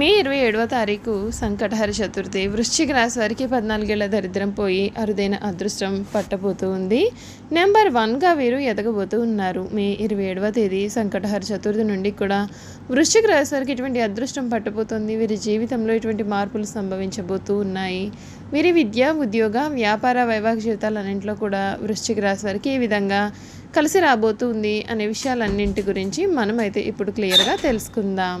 మే ఇరవై ఏడవ తారీఖు సంకటహర చతుర్థి. వృశ్చిక రాశి వారికి పద్నాలుగేళ్ళ దరిద్రం పోయి అరుదైన అదృష్టం పట్టబోతూ ఉంది. నెంబర్ వన్గా వీరు ఎదగబోతూ ఉన్నారు. మే ఇరవై ఏడవ తేదీ సంకటహర చతుర్థి నుండి కూడా వృశ్చిక రాశి వారికి ఇటువంటి అదృష్టం పట్టబోతుంది. వీరి జీవితంలో ఇటువంటి మార్పులు సంభవించబోతూ ఉన్నాయి. వీరి విద్య ఉద్యోగ వ్యాపార వైవాహిక జీవితాలన్నింటిలో కూడా వృశ్చిక రాశి వారికి ఏ విధంగా కలిసి రాబోతుంది అనే విషయాలన్నింటి గురించి మనమైతే ఇప్పుడు క్లియర్గా తెలుసుకుందాం.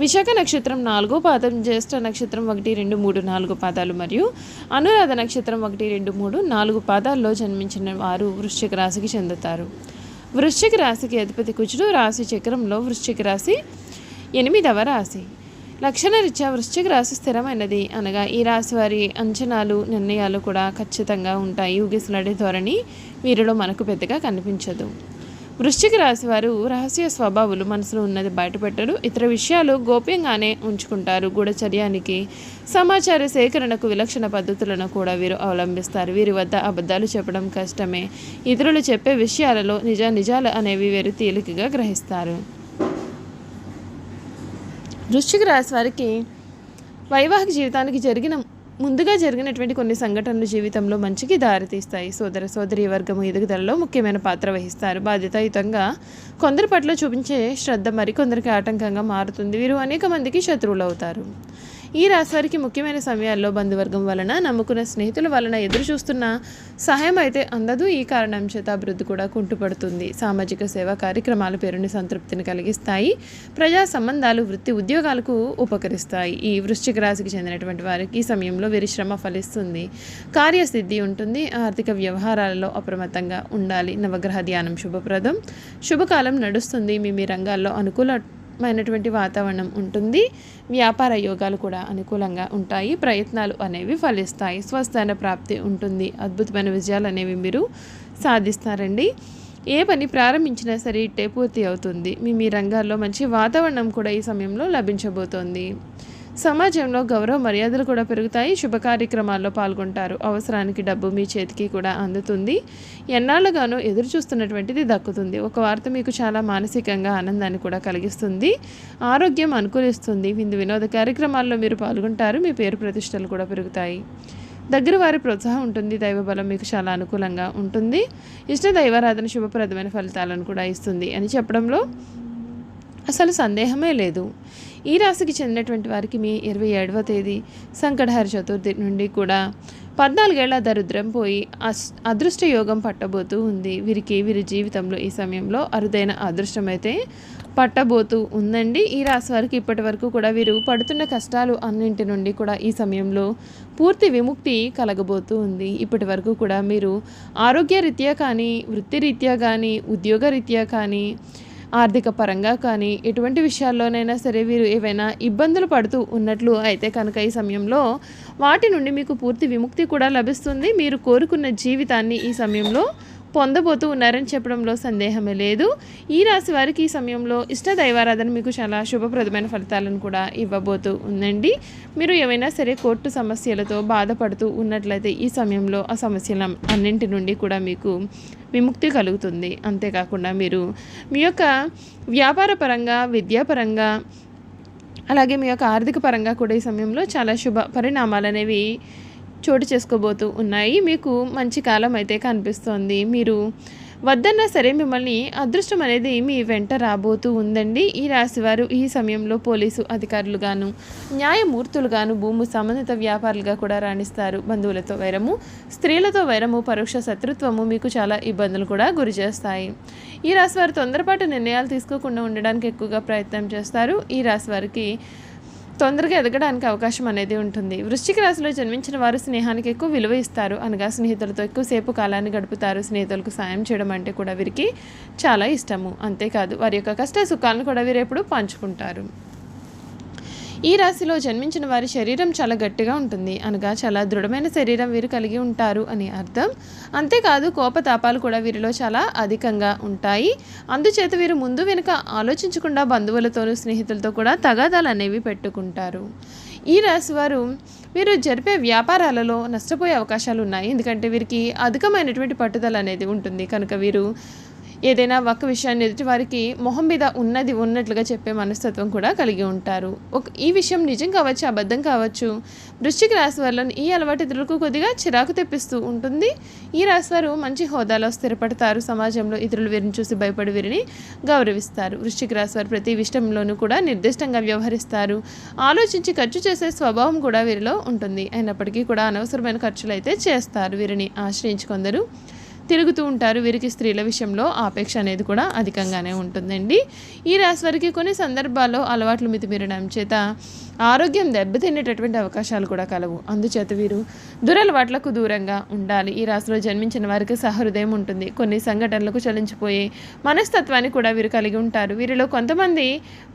విశాఖ నక్షత్రం నాలుగో పాదం జ్యేష్ఠ నక్షత్రం ఒకటి రెండు మూడు నాలుగు పాదాలు మరియు అనురాధ నక్షత్రం ఒకటి రెండు మూడు నాలుగు పాదాల్లో జన్మించిన వారు వృశ్చిక రాశికి చెందుతారు. వృశ్చిక రాశికి అధిపతి కుజుడు రాశి చక్రంలో వృశ్చిక రాశి ఎనిమిదవ రాశి. లక్షణరీత్యా వృశ్చిక రాశి స్థిరమైనది. అనగా ఈ రాశి వారి అంచనాలు నిర్ణయాలు కూడా ఖచ్చితంగా ఉంటాయి. ఊగిసలాడే ధోరణి వీరిలో మనకు పెద్దగా కనిపించదు. వృశ్చిక రాశి వారు రహస్య స్వభావాలు మనసులో ఉన్నది బయటపెట్టరు. ఇతర విషయాలు గోప్యంగానే ఉంచుకుంటారు. గూఢచర్యానికి సమాచార సేకరణకు విలక్షణ పద్ధతులను కూడా వీరు అవలంబిస్తారు. వీరి వద్ద అబద్ధాలు చెప్పడం కష్టమే. ఇతరులు చెప్పే విషయాలలో నిజ నిజాలు అనేవి వీరు తేలికగా గ్రహిస్తారు. వృశ్చిక రాశి వారికి వైవాహిక జీవితానికి జరిగిన ముందుగా జరిగినటువంటి కొన్ని సంఘటనలు జీవితంలో మంచికి దారితీస్తాయి. సోదర సోదరి వర్గము ఎదుగుదలలో ముఖ్యమైన పాత్ర వహిస్తారు. బాధ్యతాయుతంగా కొందరి పట్ల చూపించే శ్రద్ధ మరికొందరికి ఆటంకంగా మారుతుంది. వీరు అనేక మందికి శత్రువులు అవుతారు ఈ రాశి వారికి ముఖ్యమైన సమయాల్లో బంధువర్గం వలన నమ్ముకున్న స్నేహితుల వలన ఎదురు చూస్తున్న సహాయం అయితే అందదు. ఈ కారణం చేత అభివృద్ధి కూడా కుంటుపడుతుంది. సామాజిక సేవా కార్యక్రమాలు పేరుని సంతృప్తిని కలిగిస్తాయి. ప్రజా సంబంధాలు వృత్తి ఉద్యోగాలకు ఉపకరిస్తాయి. ఈ వృశ్చిక రాశికి చెందినటువంటి వారికి ఈ సమయంలో వీరి శ్రమ ఫలిస్తుంది. కార్యసిద్ధి ఉంటుంది. ఆర్థిక వ్యవహారాలలో అప్రమత్తంగా ఉండాలి. నవగ్రహ ధ్యానం శుభప్రదం. శుభకాలం నడుస్తుంది. మీ మీ రంగాల్లో అనుకూల అనుకూలమైనటువంటి వాతావరణం ఉంటుంది. వ్యాపార యోగాలు కూడా అనుకూలంగా ఉంటాయి. ప్రయత్నాలు అనేవి ఫలిస్తాయి. స్వస్థాన ప్రాప్తి ఉంటుంది. అద్భుతమైన విజయాలు అనేవి మీరు సాధిస్తారండి. ఏ పని ప్రారంభించినా సరే ఇట్టే పూర్తి అవుతుంది. మీ మీ రంగాల్లో మంచి వాతావరణం కూడా ఈ సమయంలో లభించబోతోంది. సమాజంలో గౌరవ మర్యాదలు కూడా పెరుగుతాయి. శుభ కార్యక్రమాల్లో పాల్గొంటారు. అవసరానికి డబ్బు మీ చేతికి కూడా అందుతుంది. ఎన్నాళ్ళుగానో ఎదురు చూస్తున్నటువంటిది దక్కుతుంది. ఒక వార్త మీకు చాలా మానసికంగా ఆనందాన్ని కూడా కలిగిస్తుంది. ఆరోగ్యం అనుకూలిస్తుంది. విందు వినోద కార్యక్రమాల్లో మీరు పాల్గొంటారు. మీ పేరు ప్రతిష్టలు కూడా పెరుగుతాయి. దగ్గర వారి ప్రోత్సాహం ఉంటుంది. దైవబలం మీకు చాలా అనుకూలంగా ఉంటుంది. ఇష్ట దైవారాధన శుభప్రదమైన ఫలితాలను కూడా ఇస్తుంది అని చెప్పడంలో అసలు సందేహమే లేదు. ఈ రాశికి చెందినటువంటి వారికి మీ ఇరవై ఏడవ తేదీ సంకటహర చతుర్థి నుండి కూడా పద్నాలుగేళ్ళ దరిద్రం పోయి అదృష్ట యోగం పట్టబోతూ ఉంది. వీరికి వీరి జీవితంలో ఈ సమయంలో అరుదైన అదృష్టం అయితే పట్టబోతూ ఉందండి. ఈ రాశి వారికి ఇప్పటి వరకు కూడా వీరు పడుతున్న కష్టాలు అన్నింటి నుండి కూడా ఈ సమయంలో పూర్తి విముక్తి కలగబోతూ ఉంది. ఇప్పటి వరకు కూడా మీరు ఆరోగ్యరీత్యా కానీ వృత్తిరీత్యా కానీ ఉద్యోగరీత్యా కానీ ఆర్థిక పరంగా కానీ ఎటువంటి విషయాల్లోనైనా సరే వీరు ఏవైనా ఇబ్బందులు పడుతూ ఉన్నట్లు అయితే కనుక ఈ సమయంలో వాటి నుండి మీకు పూర్తి విముక్తి కూడా లభిస్తుంది. మీరు కోరుకున్న జీవితాన్ని ఈ సమయంలో పొందబోతూ ఉన్నారని చెప్పడంలో సందేహమే లేదు. ఈ రాశి వారికి ఈ సమయంలో ఇష్ట దైవారాధన మీకు చాలా శుభప్రదమైన ఫలితాలను కూడా ఇవ్వబోతూ ఉందండి. మీరు ఏమైనా సరే కోర్టు సమస్యలతో బాధపడుతూ ఉన్నట్లయితే ఈ సమయంలో ఆ సమస్యల అన్నింటి నుండి కూడా మీకు విముక్తి కలుగుతుంది. అంతేకాకుండా మీరు మీ యొక్క వ్యాపార పరంగా విద్యాపరంగా అలాగే మీ యొక్క ఆర్థిక పరంగా కూడా ఈ సమయంలో చాలా శుభ పరిణామాలు అనేవి చోటు చేసుకోబోతూ ఉన్నాయి. మీకు మంచి కాలం అయితే కనిపిస్తోంది. మీరు వద్దన్నా సరే మిమ్మల్ని అదృష్టం అనేది మీ వెంట రాబోతూ ఉందండి. ఈ రాశివారు ఈ సమయంలో పోలీసు అధికారులుగాను న్యాయమూర్తులుగాను భూము సంబంధిత వ్యాపారులుగా కూడా రాణిస్తారు. బంధువులతో వైరము స్త్రీలతో వైరము పరోక్ష శత్రుత్వము మీకు చాలా ఇబ్బందులు కూడా గురి చేస్తాయి. ఈ రాశి వారు తొందరపాటు నిర్ణయాలు తీసుకోకుండా ఉండడానికి ఎక్కువగా ప్రయత్నం చేస్తారు. ఈ రాశి వారికి తొందరగా ఎదగడానికి అవకాశం అనేది ఉంటుంది. వృశ్చిక రాశిలో జన్మించిన వారు స్నేహానికి ఎక్కువ విలువ ఇస్తారు. అనగా స్నేహితులతో ఎక్కువసేపు కాలాన్ని గడుపుతారు. స్నేహితులకు సాయం చేయడం అంటే కూడా వీరికి చాలా ఇష్టము. అంతేకాదు వారి యొక్క కష్ట సుఖాలను కూడా వీరు ఎప్పుడు పంచుకుంటారు. ఈ రాశిలో జన్మించిన వారి శరీరం చాలా గట్టిగా ఉంటుంది. అనగా చాలా దృఢమైన శరీరం వీరు కలిగి ఉంటారు అని అర్థం. అంతేకాదు కోపతాపాలు కూడా వీరిలో చాలా అధికంగా ఉంటాయి. అందుచేత వీరు ముందు వెనుక ఆలోచించకుండా బంధువులతోనూ స్నేహితులతో కూడా తగాదాలు అనేవి పెట్టుకుంటారు. ఈ రాశి వారు వీరు జరిపే వ్యాపారాలలో నష్టపోయే అవకాశాలు ఉన్నాయి. ఎందుకంటే వీరికి అధికమైనటువంటి పట్టుదల అనేది ఉంటుంది. కనుక వీరు ఏదైనా ఒక విషయాన్ని ఎదుటి వారికి మొహం మీద ఉన్నది ఉన్నట్లుగా చెప్పే మనస్తత్వం కూడా కలిగి ఉంటారు. ఒక ఈ విషయం నిజం కావచ్చు అబద్ధం కావచ్చు వృశ్చిక రాశి వారిలో ఈ అలవాటు ఇతరులకు కొద్దిగా చిరాకు తెప్పిస్తూ ఉంటుంది. ఈ రాశి వారు మంచి హోదాలో స్థిరపడతారు. సమాజంలో ఇతరులు వీరిని చూసి భయపడి వీరిని గౌరవిస్తారు. వృశ్చిక రాశి వారు ప్రతి విషయంలోనూ కూడా నిర్దిష్టంగా వ్యవహరిస్తారు. ఆలోచించి ఖర్చు చేసే స్వభావం కూడా వీరిలో ఉంటుంది. అయినప్పటికీ కూడా అనవసరమైన ఖర్చులు అయితే చేస్తారు. వీరిని ఆశ్రయించుకొందరు తిరుగుతూ ఉంటారు వీరికి స్త్రీల విషయంలో ఆపేక్ష అనేది కూడా అధికంగానే ఉంటుందండి. ఈ రాశి వారికి కొన్ని సందర్భాల్లో అలవాట్లు మితిమీరడం చేత ఆరోగ్యం దెబ్బతినేటటువంటి అవకాశాలు కూడా కలవు. అందుచేత వీరు దురలవాట్లకు దూరంగా ఉండాలి. ఈ రాశిలో జన్మించిన వారికి సహృదయం ఉంటుంది. కొన్ని సంఘటనలకు చలించిపోయే మనస్తత్వాన్ని కూడా వీరు కలిగి ఉంటారు. వీరిలో కొంతమంది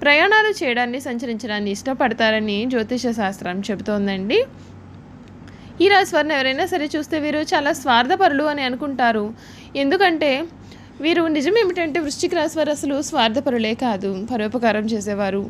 ప్రయాణాలు చేయడాన్ని సంచరించడాన్ని ఇష్టపడతారని జ్యోతిష శాస్త్రం చెబుతోందండి. ఈ రాశి వారిని ఎవరైనా సరే చూస్తే వీరు చాలా స్వార్థపరులు అని అనుకుంటారు. ఎందుకంటే వీరు నిజం ఏమిటంటే వృశ్చిక రాశి వారు అసలు స్వార్థపరులే కాదు పరోపకారం చేసేవారు.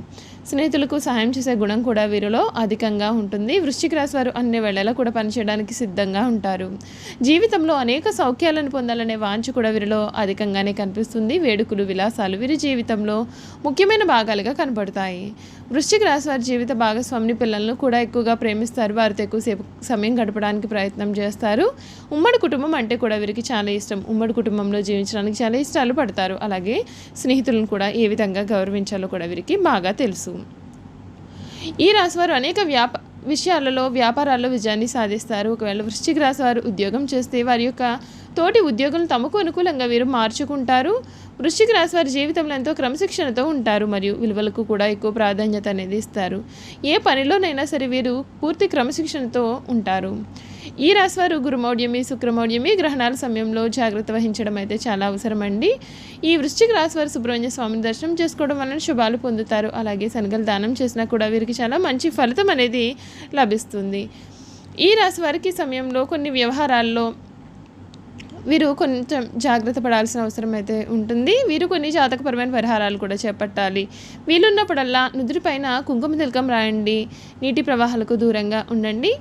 స్నేహితులకు సహాయం చేసే గుణం కూడా వీరిలో అధికంగా ఉంటుంది. వృశ్చిక రాశి వారు అన్ని వేళలా కూడా పనిచేయడానికి సిద్ధంగా ఉంటారు. జీవితంలో అనేక సౌఖ్యాలను పొందాలనే వాంఛ కూడా వీరిలో అధికంగానే కనిపిస్తుంది. వేడుకలు విలాసాలు వీరి జీవితంలో ముఖ్యమైన భాగాలుగా కనపడతాయి వృశ్చిక రాశి వారి జీవిత భాగస్వామిని పిల్లలను కూడా ఎక్కువగా ప్రేమిస్తారు. వారితో ఎక్కువసేపు సమయం గడపడానికి ప్రయత్నం చేస్తారు. ఉమ్మడి కుటుంబం అంటే కూడా వీరికి చాలా ఇష్టం. ఉమ్మడి కుటుంబంలో జీవించడానికి చాలా ఇష్టాలు పడతారు. అలాగే స్నేహితులను కూడా ఏ విధంగా గౌరవించాలో కూడా వీరికి బాగా తెలుసు. ఈ రాశివారు అనేక వ్యాప విషయాలలో వ్యాపారాల్లో విజయాన్ని సాధిస్తారు. ఒకవేళ వృశ్చిక రాశి వారు ఉద్యోగం చేస్తే వారి యొక్క తోటి ఉద్యోగులను తమకు అనుకూలంగా వీరు మార్చుకుంటారు. వృశ్చిక రాశి వారి జీవితంలో ఎంతో క్రమశిక్షణతో ఉంటారు మరియు విలువలకు కూడా ఎక్కువ ప్రాధాన్యత అనేది ఇస్తారు. ఏ పనిలోనైనా సరే వీరు పూర్తి క్రమశిక్షణతో ఉంటారు. ఈ రాశివారు గురుమౌఢ్యమి శుక్రమౌఢ్యమి గ్రహణాల సమయంలో జాగ్రత్త వహించడం అయితే చాలా అవసరం అండి ఈ వృశ్చిక రాశివారు సుబ్రహ్మణ్య స్వామిని దర్శనం చేసుకోవడం వలన శుభాలు పొందుతారు. అలాగే శనగలు దానం చేసినా కూడా వీరికి చాలా మంచి ఫలితం అనేది లభిస్తుంది. ఈ రాశి వారికి సమయంలో కొన్ని వ్యవహారాల్లో వీరు కొంచెం జాగ్రత్త పడాల్సిన అవసరం అయితే ఉంటుంది. వీరు కొన్ని జాతకపరమైన పరిహారాలు కూడా చేపట్టాలి. వీలున్నప్పుడల్లా నుదురుపైన కుంకుమ తిలకం రాయండి. నీటి ప్రవాహాలకు దూరంగా ఉండండి.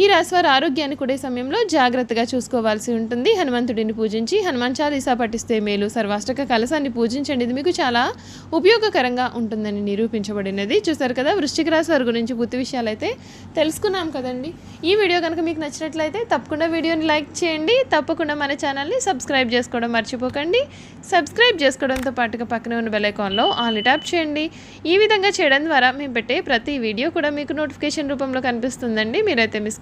ఈ రాశివారి ఆరోగ్యాన్ని కూడా సమయంలో జాగ్రత్తగా చూసుకోవాల్సి ఉంటుంది. హనుమంతుడిని పూజించి హనుమాన్ చాలీసా పఠిస్తే మేలు. సర్వాష్టక కలసాన్ని పూజించండి. ఇది మీకు చాలా ఉపయోగకరంగా ఉంటుందని నిరూపించబడినది. చూసారు కదా వృశ్చిక రాశి వారి గురించి పూర్తి విషయాలు అయితే తెలుసుకున్నాం కదండి. ఈ వీడియో కనుక మీకు నచ్చినట్లయితే తప్పకుండా వీడియోని లైక్ చేయండి. తప్పకుండా మన ఛానల్ని సబ్స్క్రైబ్ చేసుకోవడం మర్చిపోకండి. సబ్స్క్రైబ్ చేసుకోవడంతో పాటుగా పక్కనే ఉన్న బెలైకాన్లో ఆల్ ట్యాప్ చేయండి. ఈ విధంగా చేయడం ద్వారా మేము పెట్టే ప్రతి వీడియో కూడా మీకు నోటిఫికేషన్ రూపంలో కనిపిస్తుందండి. మీరైతే మిస్